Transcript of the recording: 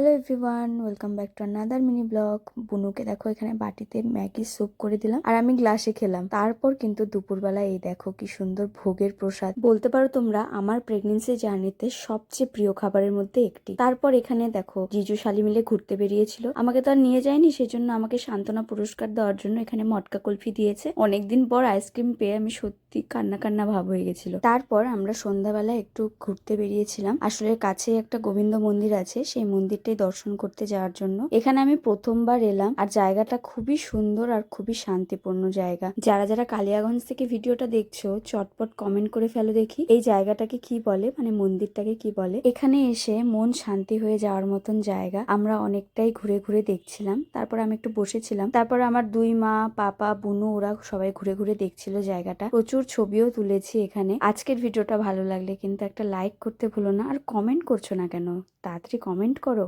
Hello everyone welcome back to another mini blog বুনুকে দেখো, এখানে বাটিতে ম্যাগি স্যুপ করে দিলাম। আর আমি গ্লাসে খেলাম। তারপর কিন্তু দুপুরবেলা এই দেখো কি সুন্দর ভোগের প্রসাদ। বলতে পারো তোমরা, আমার প্রেগনেন্সি জার্নিতে সবচেয়ে প্রিয় খাবারের মধ্যে একটি। তারপর এখানে দেখো, জিজু শালি মিলে ঘুরতে বেরিয়েছিল। আমাকে তো আর নিয়ে যায়নি, সেজন্য আমাকে সান্ত্বনা পুরস্কার দেওয়ার জন্য এখানে মটকা কুলফি দিয়েছে। অনেকদিন পর আইসক্রিম পেয়ে আমি সত্যি কান্না কান্না ভাব হয়ে গেছিল। তারপর আমরা সন্ধ্যাবেলা একটু ঘুরতে বেরিয়েছিলাম। আসলে কাছে একটা গোবিন্দ মন্দির আছে, সেই মন্দিরটাই দর্শন করতে যাওয়ার জন্য। এখানে আমি প্রথমবার এলাম আর জায়গাটা খুবই সুন্দর আর খুবই শান্তিপূর্ণ জায়গা। যারা যারা কালিয়াগঞ্জ থেকে ভিডিওটা দেখছ, চটপট কমেন্ট করে ফেলো দেখি। এই জায়গাটাকে কি বলে? মানে মন্দিরটাকে কি বলে? এখানে এসে মন শান্তি হয়ে যাওয়ার মতন জায়গা। আমরা অনেকটাই ঘুরে ঘুরে দেখছিলাম। তারপর আমি একটু বসেছিলাম। তারপর আমার দুই মা, পাপা, বুনু ওরা সবাই ঘুরে ঘুরে দেখছিল জায়গাটা। প্রচুর ছবিও তুলেছি এখানে। আজকের ভিডিওটা ভালো লাগলে কিন্তু একটা লাইক করতে ভুলো না। আর কমেন্ট করছ না কেন? তাড়াতাড়ি কমেন্ট করো।